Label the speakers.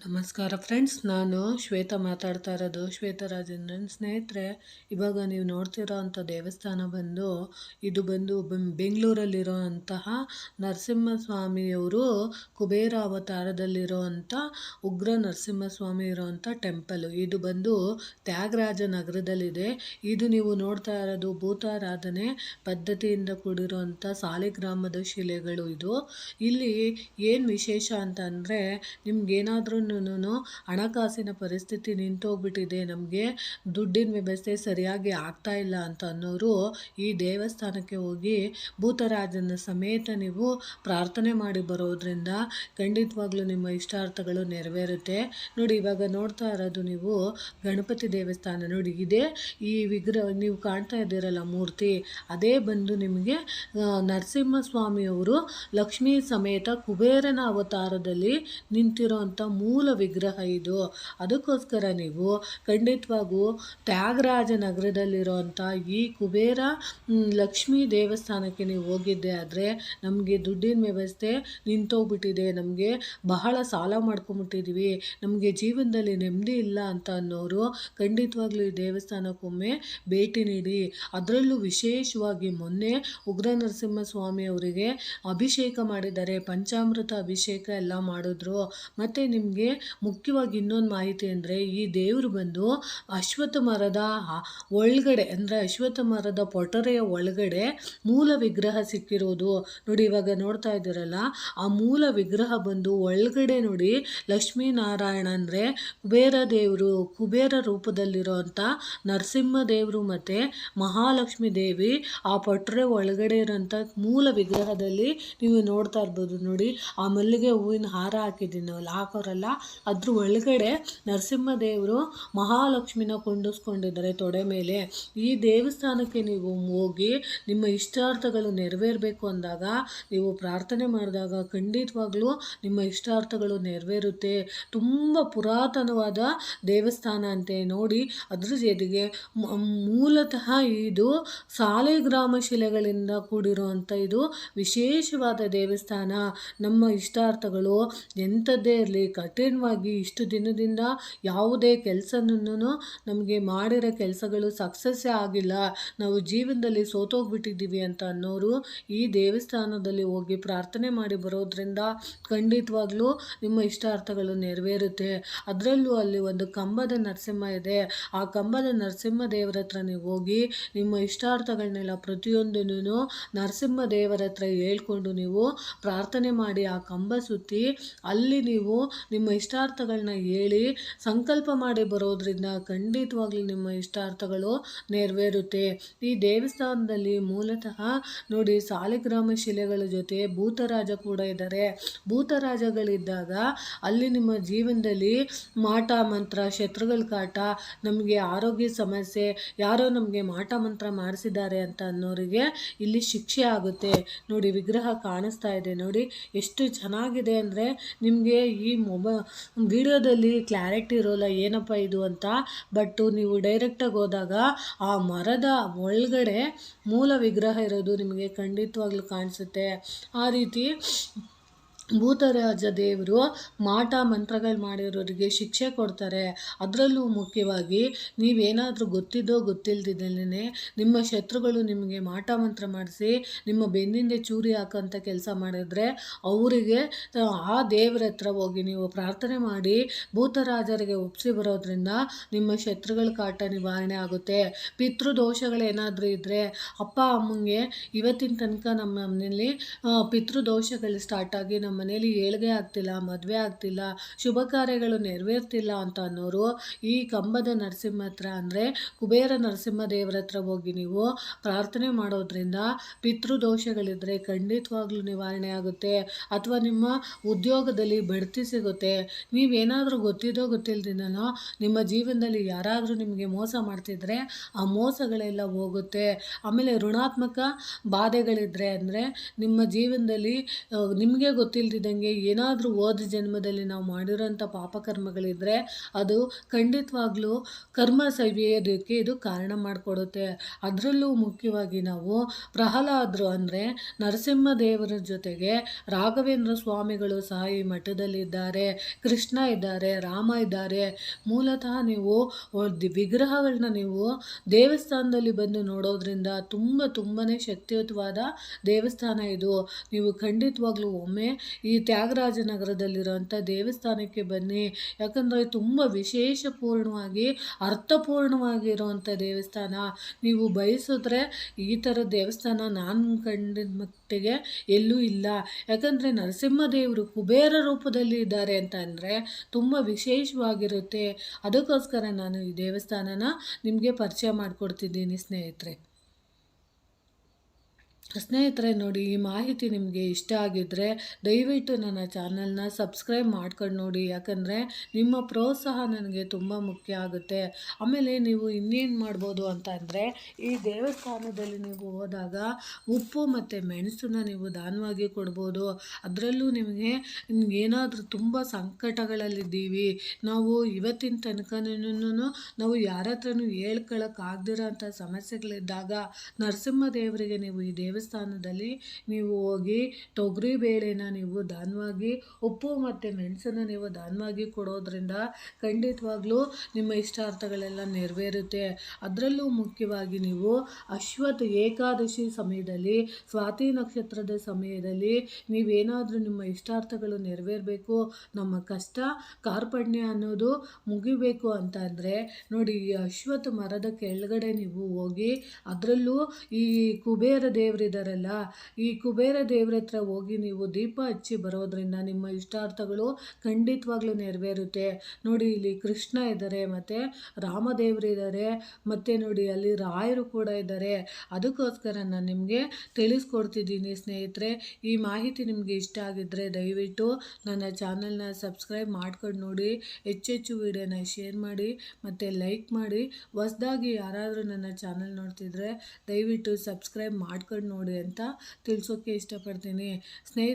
Speaker 1: ನಮಸ್ಕಾರ ಫ್ರೆಂಡ್ಸ್, ನಾನು ಶ್ವೇತಾ ಮಾತಾಡ್ತಾ ಇರೋದು. ಶ್ವೇತ ರಾಜೇಂದ್ರನ್. ಸ್ನೇಹಿತರೆ, ಇವಾಗ ನೀವು ನೋಡ್ತಿರೋ ಅಂಥ ದೇವಸ್ಥಾನ ಬಂದು, ಇದು ಬಂದು ಬೆಂಗಳೂರಲ್ಲಿರೋ ಅಂತಹ ನರಸಿಂಹಸ್ವಾಮಿಯವರು ಕುಬೇರ ಅವತಾರದಲ್ಲಿರೋ ಅಂಥ ಉಗ್ರ ನರಸಿಂಹಸ್ವಾಮಿ ಇರೋವಂಥ ಟೆಂಪಲ್. ಇದು ಬಂದು ತ್ಯಾಗರಾಜ ನಗರದಲ್ಲಿದೆ. ಇದು ನೀವು ನೋಡ್ತಾ ಇರೋದು ಭೂತಾರಾಧನೆ ಪದ್ಧತಿಯಿಂದ ಕೂಡಿರುವಂಥ ಸಾಲಿಗ್ರಾಮದ ಶಿಲೆಗಳು ಇದು. ಇಲ್ಲಿ ಏನು ವಿಶೇಷ ಅಂತ ಅಂದರೆ ನಿಮ್ಗೇನಾದ್ರೂ ಹಣಕಾಸಿನ ಪರಿಸ್ಥಿತಿ ನಿಂತೋಗ್ಬಿಟ್ಟಿದೆ. ನಮಗೆ ದುಡ್ಡಿನ ವ್ಯವಸ್ಥೆ ಸರಿಯಾಗಿ ಆಗ್ತಾ ಇಲ್ಲ ಅಂತ ಅನ್ನೋರು ಈ ದೇವಸ್ಥಾನಕ್ಕೆ ಹೋಗಿ ಭೂತರಾಜನ ಸಮೇತ ನೀವು ಪ್ರಾರ್ಥನೆ ಮಾಡಿ ಬರೋದ್ರಿಂದ ಖಂಡಿತವಾಗ್ಲೂ ನಿಮ್ಮ ಇಷ್ಟಾರ್ಥಗಳು ನೆರವೇರುತ್ತೆ. ನೋಡಿ ಇವಾಗ ನೋಡ್ತಾ ಇರೋದು ನೀವು ಗಣಪತಿ ದೇವಸ್ಥಾನ. ನೋಡಿ ಇದೇ ಈ ವಿಗ್ರಹ ನೀವು ಕಾಣ್ತಾ ಇದ್ದೀರಲ್ಲ ಮೂರ್ತಿ ಅದೇ ಬಂದು ನಿಮಗೆ ಆ, ನರಸಿಂಹಸ್ವಾಮಿಯವರು ಲಕ್ಷ್ಮೀ ಸಮೇತ ಕುಬೇರನ ಅವತಾರದಲ್ಲಿ ನಿಂತಿರೋಂಥ ಮೂಲ ವಿಗ್ರಹ ಇದು. ಅದಕ್ಕೋಸ್ಕರ ನೀವು ಖಂಡಿತವಾಗೂ ತ್ಯಾಗರಾಜ ನಗರದಲ್ಲಿರುವಂಥ ಈ ಕುಬೇರ ಲಕ್ಷ್ಮೀ ದೇವಸ್ಥಾನಕ್ಕೆ ನೀವು ಹೋಗಿದ್ದೆ ಆದರೆ ನಮಗೆ ದುಡ್ಡಿನ ವ್ಯವಸ್ಥೆ ನಿಂತೋಗ್ಬಿಟ್ಟಿದೆ. ನಮಗೆ ಬಹಳ ಸಾಲ ಮಾಡ್ಕೊಂಬಿಟ್ಟಿದ್ದೀವಿ ನಮಗೆ ಜೀವನದಲ್ಲಿ ನೆಮ್ಮದಿ ಇಲ್ಲ ಅಂತ ಅನ್ನೋರು ಖಂಡಿತವಾಗ್ಲೂ ಈ ದೇವಸ್ಥಾನಕ್ಕೊಮ್ಮೆ ಭೇಟಿ ನೀಡಿ. ಅದರಲ್ಲೂ ವಿಶೇಷವಾಗಿ ಮೊನ್ನೆ ಉಗ್ರ ನರಸಿಂಹಸ್ವಾಮಿ ಅವರಿಗೆ ಅಭಿಷೇಕ ಮಾಡಿದ್ದಾರೆ. ಪಂಚಾಮೃತ ಅಭಿಷೇಕ ಎಲ್ಲ ಮಾಡಿದ್ರು. ಮತ್ತು ನಿಮಗೆ ಮುಖ್ಯವಾಗಿ ಇನ್ನೊಂದು ಮಾಹಿತಿ ಅಂದರೆ ಈ ದೇವರು ಬಂದು ಅಶ್ವಥ ಮರದ ಒಳಗಡೆ ಅಂದರೆ ಅಶ್ವತ್ಥ ಮರದ ಪೊಟರೆಯ ಒಳಗಡೆ ಮೂಲ ವಿಗ್ರಹ ಸಿಕ್ಕಿರೋದು ನೋಡಿ ಇವಾಗ ನೋಡ್ತಾ ಇದ್ದೀರಲ್ಲ? ಆ ಮೂಲ ವಿಗ್ರಹ ಬಂದು ಒಳಗಡೆ ನೋಡಿ ಲಕ್ಷ್ಮೀನಾರಾಯಣ ಅಂದರೆ ಕುಬೇರ ದೇವರು, ಕುಬೇರ ರೂಪದಲ್ಲಿರೋಂಥ ನರಸಿಂಹ ದೇವರು ಮತ್ತು ಮಹಾಲಕ್ಷ್ಮಿ ದೇವಿ ಆ ಪೊಟ್ರೆ ಒಳಗಡೆ ಇರೋಂಥ ಮೂಲ ವಿಗ್ರಹದಲ್ಲಿ ನೀವು ನೋಡ್ತಾ ಇರ್ಬೋದು ನೋಡಿ. ಆ ಮಲ್ಲಿಗೆ ಹೂವಿನ ಹಾರ ಹಾಕಿದ್ದೀನಿ ನಾವಲ್ಲ ಹಾಕೋರಲ್ಲ? ಅದ್ರ ಒಳಗಡೆ ನರಸಿಂಹ ದೇವರು ಮಹಾಲಕ್ಷ್ಮಿನ ಕೊಂಡಿಸ್ಕೊಂಡಿದ್ದಾರೆ ತೊಡೆ ಮೇಲೆ. ಈ ದೇವಸ್ಥಾನಕ್ಕೆ ನೀವು ಹೋಗಿ ನಿಮ್ಮ ಇಷ್ಟಾರ್ಥಗಳು ನೆರವೇರಬೇಕು ಅಂದಾಗ, ನೀವು ಪ್ರಾರ್ಥನೆ ಮಾಡಿದಾಗ ಖಂಡಿತವಾಗ್ಲೂ ನಿಮ್ಮ ಇಷ್ಟಾರ್ಥಗಳು ನೆರವೇರುತ್ತೆ. ತುಂಬ ಪುರಾತನವಾದ ದೇವಸ್ಥಾನ ಅಂತೆ ನೋಡಿ, ಅದ್ರ ಜೊತೆಗೆ ಮೂಲತಃ ಇದು ಸಾಲಿಗ್ರಾಮ ಶಿಲೆಗಳಿಂದ ಕೂಡಿರುವಂಥ ಇದು ವಿಶೇಷವಾದ ದೇವಸ್ಥಾನ. ನಮ್ಮ ಇಷ್ಟಾರ್ಥಗಳು ಎಂಥದ್ದೇ ಇರಲಿ ಕಠಿಣವಾಗಿ ಇಷ್ಟು ದಿನದಿಂದ ಯಾವುದೇ ಕೆಲಸನೂ ನಮಗೆ ಮಾಡಿರೋ ಕೆಲಸಗಳು ಸಕ್ಸಸ್ಸೇ ಆಗಿಲ್ಲ. ನಾವು ಜೀವನದಲ್ಲಿ ಸೋತೋಗ್ಬಿಟ್ಟಿದ್ದೀವಿ ಅಂತ ಅನ್ನೋರು ಈ ದೇವಸ್ಥಾನದಲ್ಲಿ ಹೋಗಿ ಪ್ರಾರ್ಥನೆ ಮಾಡಿ ಬರೋದ್ರಿಂದ ಖಂಡಿತವಾಗ್ಲೂ ನಿಮ್ಮ ಇಷ್ಟಾರ್ಥಗಳು ನೆರವೇರುತ್ತೆ. ಅದರಲ್ಲೂ ಅಲ್ಲಿ ಒಂದು ಕಂಬದ ನರಸಿಂಹ ಇದೆ. ಆ ಕಂಬದ ನರಸಿಂಹ ದೇವರ ಹತ್ರ ನೀವು ಹೋಗಿ ನಿಮ್ಮ ಇಷ್ಟಾರ್ಥಗಳನ್ನೆಲ್ಲ ಪ್ರತಿಯೊಂದನ್ನು ನರಸಿಂಹ ದೇವರ ಹತ್ರ ಹೇಳ್ಕೊಂಡು ನೀವು ಪ್ರಾರ್ಥನೆ ಮಾಡಿ ಆ ಕಂಬ ಸುತ್ತಿ ಅಲ್ಲಿ ನೀವು ನಿಮ್ಮ ಇಷ್ಟಾರ್ಥಗಳನ್ನ ಹೇಳಿ ಸಂಕಲ್ಪ ಮಾಡಿ ಬರೋದ್ರಿಂದ ಖಂಡಿತವಾಗ್ಲೂ ನಿಮ್ಮ ಇಷ್ಟಾರ್ಥಗಳು ನೆರವೇರುತ್ತೆ. ಈ ದೇವಸ್ಥಾನದಲ್ಲಿ ಮೂಲತಃ ನೋಡಿ ಸಾಲಿಗ್ರಾಮ ಶಿಲೆಗಳ ಜೊತೆ ಭೂತರಾಜ ಕೂಡ ಇದ್ದಾರೆ. ಭೂತರಾಜಗಳಿದ್ದಾಗ ಅಲ್ಲಿ ನಿಮ್ಮ ಜೀವನದಲ್ಲಿ ಮಾಟ, ಮಂತ್ರ, ಶತ್ರುಗಳ ಕಾಟ, ನಮಗೆ ಆರೋಗ್ಯ ಸಮಸ್ಯೆ, ಯಾರೋ ನಮಗೆ ಮಾಟ, ಮಂತ್ರ ಮಾಡಿಸಿದ್ದಾರೆ ಅಂತ ಅನ್ನೋರಿಗೆ ಇಲ್ಲಿ ಶಿಕ್ಷೆ ಆಗುತ್ತೆ. ನೋಡಿ ವಿಗ್ರಹ ಕಾಣಿಸ್ತಾ ಇದೆ. ನೋಡಿ ಎಷ್ಟು ಚೆನ್ನಾಗಿದೆ ಅಂದರೆ ನಿಮಗೆ ಈ ಮೊಬ ವಿಡಿಯೋದಲ್ಲಿ ಕ್ಲಾರಿಟಿ ಇರೋಲ್ಲ, ಏನಪ್ಪ ಇದು ಅಂತ. ಬಟ್ ನೀವು ಡೈರೆಕ್ಟಾಗಿ ಹೋದಾಗ ಆ ಮರದ ಒಳಗಡೆ ಮೂಲ ವಿಗ್ರಹ ಇರೋದು ನಿಮಗೆ ಖಂಡಿತವಾಗ್ಲೂ ಕಾಣಿಸುತ್ತೆ. ಆ ರೀತಿ ಭೂತರಾಜ ದೇವರು ಮಾಟ ಮಂತ್ರಗಳು ಮಾಡಿರೋರಿಗೆ ಶಿಕ್ಷೆ ಕೊಡ್ತಾರೆ. ಅದರಲ್ಲೂ ಮುಖ್ಯವಾಗಿ ನೀವೇನಾದರೂ ಗೊತ್ತಿದ್ದೋ ಗೊತ್ತಿಲ್ಲದಿದ್ದಲ್ಲೇ ನಿಮ್ಮ ಶತ್ರುಗಳು ನಿಮಗೆ ಮಾಟ ಮಂತ್ರ ಮಾಡಿಸಿ ನಿಮ್ಮ ಬೆನ್ನಿಂದೆ ಚೂರಿ ಹಾಕೋಂಥ ಕೆಲಸ ಮಾಡಿದರೆ ಅವರಿಗೆ ಆ ದೇವರ ಹತ್ರ ಹೋಗಿ ನೀವು ಪ್ರಾರ್ಥನೆ ಮಾಡಿ ಭೂತರಾಜರಿಗೆ ಒಪ್ಪಿಸಿ ಬರೋದ್ರಿಂದ ನಿಮ್ಮ ಶತ್ರುಗಳ ಕಾಟ ನಿವಾರಣೆ ಆಗುತ್ತೆ. ಪಿತೃದೋಷಗಳೇನಾದರೂ ಇದ್ದರೆ ಅಪ್ಪ, ಅಮ್ಮಂಗೆ ಇವತ್ತಿನ ತನಕ ನಮ್ಮ ಮನೆಯಲ್ಲಿ ಪಿತೃದೋಷಗಳು ಸ್ಟಾರ್ಟಾಗಿ ನಮ್ಮ ಮನೇಲಿ ಏಳ್ಗೆ ಆಗ್ತಿಲ್ಲ, ಮದುವೆ ಆಗ್ತಿಲ್ಲ, ಶುಭ ಕಾರ್ಯಗಳು ನೆರವೇರ್ತಿಲ್ಲ ಅಂತ ಅನ್ನೋರು ಈ ಕಂಬದ ನರಸಿಂಹ ಹತ್ರ ಅಂದರೆ ಕುಬೇರ ನರಸಿಂಹ ದೇವರ ಹತ್ರ ಹೋಗಿ ನೀವು ಪ್ರಾರ್ಥನೆ ಮಾಡೋದ್ರಿಂದ ಪಿತೃದೋಷಗಳಿದ್ದರೆ ಖಂಡಿತವಾಗ್ಲೂ ನಿವಾರಣೆ ಆಗುತ್ತೆ ಅಥವಾ ನಿಮ್ಮ ಉದ್ಯೋಗದಲ್ಲಿ ಬಡ್ತಿ ಸಿಗುತ್ತೆ. ನೀವೇನಾದರೂ ಗೊತ್ತಿದ್ದೋ ಗೊತ್ತಿಲ್ದಿನೋ ನಿಮ್ಮ ಜೀವನದಲ್ಲಿ ಯಾರಾದರೂ ನಿಮಗೆ ಮೋಸ ಮಾಡ್ತಿದ್ರೆ ಆ ಮೋಸಗಳೆಲ್ಲ ಹೋಗುತ್ತೆ. ಆಮೇಲೆ ಋಣಾತ್ಮಕ ಬಾಧೆಗಳಿದ್ರೆ ಅಂದರೆ ನಿಮ್ಮ ಜೀವನದಲ್ಲಿ ನಿಮಗೆ ಗೊತ್ತಿಲ್ಲದೆ ಇಲ್ದಿದ್ದಂಗೆ ಏನಾದರೂ ಹೋದ ಜನ್ಮದಲ್ಲಿ ನಾವು ಮಾಡಿರೋಂಥ ಪಾಪಕರ್ಮಗಳಿದ್ದರೆ ಅದು ಖಂಡಿತವಾಗ್ಲೂ ಕರ್ಮ ಸವಿಯೋದಕ್ಕೆ ಇದು ಕಾರಣ ಮಾಡಿಕೊಡುತ್ತೆ. ಅದರಲ್ಲೂ ಮುಖ್ಯವಾಗಿ ನಾವು ಪ್ರಹ್ಲಾದರು ಅಂದರೆ ನರಸಿಂಹದೇವರ ಜೊತೆಗೆ ರಾಘವೇಂದ್ರ ಸ್ವಾಮಿಗಳು ಸಹ ಈ ಮಠದಲ್ಲಿದ್ದಾರೆ. ಕೃಷ್ಣ ಇದ್ದಾರೆ, ರಾಮ ಇದ್ದಾರೆ. ಮೂಲತಃ ನೀವು ವಿಗ್ರಹಗಳನ್ನ ನೀವು ದೇವಸ್ಥಾನದಲ್ಲಿ ಬಂದು ನೋಡೋದ್ರಿಂದ ತುಂಬ ತುಂಬಾ ಶಕ್ತಿಯುತವಾದ ದೇವಸ್ಥಾನ ಇದು. ನೀವು ಖಂಡಿತವಾಗ್ಲೂ ಒಮ್ಮೆ ಈ ತ್ಯಾಗರಾಜನಗರದಲ್ಲಿರುವಂಥ ದೇವಸ್ಥಾನಕ್ಕೆ ಬನ್ನಿ. ಯಾಕಂದರೆ ತುಂಬ ವಿಶೇಷಪೂರ್ಣವಾಗಿ, ಅರ್ಥಪೂರ್ಣವಾಗಿರುವಂಥ ದೇವಸ್ಥಾನ. ನೀವು ಬಯಸಿದ್ರೆ ಈ ಥರ ದೇವಸ್ಥಾನ ನಾನು ಕಂಡಿದ್ದ ಮಟ್ಟಿಗೆ ಎಲ್ಲೂ ಇಲ್ಲ. ಯಾಕಂದರೆ ನರಸಿಂಹದೇವರು ಕುಬೇರ ರೂಪದಲ್ಲಿ ಇದ್ದಾರೆ ಅಂತ ಅಂದರೆ ತುಂಬ ವಿಶೇಷವಾಗಿರುತ್ತೆ. ಅದಕ್ಕೋಸ್ಕರ ನಾನು ಈ ದೇವಸ್ಥಾನನ ನಿಮಗೆ ಪರಿಚಯ ಮಾಡಿಕೊಡ್ತಿದ್ದೀನಿ ಸ್ನೇಹಿತರೆ. ಸ್ನೇಹಿತರೆ, ನೋಡಿ, ಈ ಮಾಹಿತಿ ನಿಮಗೆ ಇಷ್ಟ ಆಗಿದ್ದರೆ ದಯವಿಟ್ಟು ನನ್ನ ಚಾನಲ್ನ ಸಬ್ಸ್ಕ್ರೈಬ್ ಮಾಡ್ಕೊಂಡು ನೋಡಿ. ಯಾಕಂದರೆ ನಿಮ್ಮ ಪ್ರೋತ್ಸಾಹ ನನಗೆ ತುಂಬ ಮುಖ್ಯ ಆಗುತ್ತೆ. ಆಮೇಲೆ ನೀವು ಇನ್ನೇನು ಮಾಡ್ಬೋದು ಅಂತ ಅಂದರೆ, ಈ ದೇವಸ್ಥಾನದಲ್ಲಿ ನೀವು ಹೋದಾಗ ಉಪ್ಪು ಮತ್ತು ಮೆಣಸನ್ನ ನೀವು ದಾನವಾಗಿ ಕೊಡ್ಬೋದು. ಅದರಲ್ಲೂ ನಿಮಗೆ ಏನಾದರೂ ತುಂಬ ಸಂಕಟಗಳಲ್ಲಿದ್ದೀವಿ. ನಾವು ಇವತ್ತಿನ ತನಕನೂ ನಾವು ಯಾರ ಹತ್ರನೂ ಹೇಳ್ಕೊಳಕ್ಕಾಗ್ದಿರೋ ಅಂಥ ಸಮಸ್ಯೆಗಳಿದ್ದಾಗ ನರಸಿಂಹ ದೇವರಿಗೆ ನೀವು ಈ ದೇವ ದೇವಸ್ಥಾನದಲ್ಲಿ ನೀವು ಹೋಗಿ ತೊಗರಿ ಬೇಳೆನ ನೀವು ದಾನವಾಗಿ, ಉಪ್ಪು ಮತ್ತು ಮೆಣಸನ್ನು ನೀವು ದಾನವಾಗಿ ಕೊಡೋದ್ರಿಂದ ಖಂಡಿತವಾಗ್ಲೂ ನಿಮ್ಮ ಇಷ್ಟಾರ್ಥಗಳೆಲ್ಲ ನೆರವೇರುತ್ತೆ. ಅದರಲ್ಲೂ ಮುಖ್ಯವಾಗಿ ನೀವು ಅಶ್ವತ್ ಏಕಾದಶಿ ಸಮಯದಲ್ಲಿ, ಸ್ವಾತಿ ನಕ್ಷತ್ರದ ಸಮಯದಲ್ಲಿ ನೀವೇನಾದರೂ ನಿಮ್ಮ ಇಷ್ಟಾರ್ಥಗಳು ನೆರವೇರಬೇಕು, ನಮ್ಮ ಕಷ್ಟ, ಕಾರ್ಪಣ್ಯ ಅನ್ನೋದು ಮುಗಿಬೇಕು ಅಂತ ಅಂದರೆ ನೋಡಿ ಈ ಅಶ್ವತ್ಥ ಮರದ ಕೆಳಗಡೆ ನೀವು ಹೋಗಿ, ಅದರಲ್ಲೂ ಈ ಕುಬೇರ ದೇವರ ಇದ್ದಾರಲ್ಲ ಈ ಕುಬೇರ ದೇವ್ರ ಹತ್ರ ಹೋಗಿ ನೀವು ದೀಪ ಹಚ್ಚಿ ಬರೋದ್ರಿಂದ ನಿಮ್ಮ ಇಷ್ಟಾರ್ಥಗಳು ಖಂಡಿತವಾಗ್ಲೂ ನೆರವೇರುತ್ತೆ. ನೋಡಿ, ಇಲ್ಲಿ ಕೃಷ್ಣ ಇದ್ದಾರೆ, ಮತ್ತು ರಾಮದೇವರು ಇದ್ದಾರೆ, ಮತ್ತು ನೋಡಿ, ಅಲ್ಲಿ ರಾಯರು ಕೂಡ ಇದ್ದಾರೆ. ಅದಕ್ಕೋಸ್ಕರ ನಾನು ನಿಮಗೆ ತಿಳಿಸ್ಕೊಡ್ತಿದ್ದೀನಿ ಸ್ನೇಹಿತರೆ. ಈ ಮಾಹಿತಿ ನಿಮಗೆ ಇಷ್ಟ ಆಗಿದ್ದರೆ ದಯವಿಟ್ಟು ನನ್ನ ಚಾನಲ್ನ ಸಬ್ಸ್ಕ್ರೈಬ್ ಮಾಡ್ಕೊಂಡು ನೋಡಿ. ಹೆಚ್ಚೆಚ್ಚು ವಿಡಿಯೋನ ಶೇರ್ ಮಾಡಿ, ಮತ್ತು ಲೈಕ್ ಮಾಡಿ. ಹೊಸ್ದಾಗಿ ಯಾರಾದರೂ ನನ್ನ ಚಾನಲ್ ನೋಡ್ತಿದ್ರೆ ದಯವಿಟ್ಟು ಸಬ್ಸ್ಕ್ರೈಬ್ ಮಾಡ್ಕೊಂಡು ನೋಡಿ ಅಂತ ತಿಳಿಸೋಕ್ಕೆ ಇಷ್ಟಪಡ್ತೀನಿ. ಸ್ನೇಹಿತ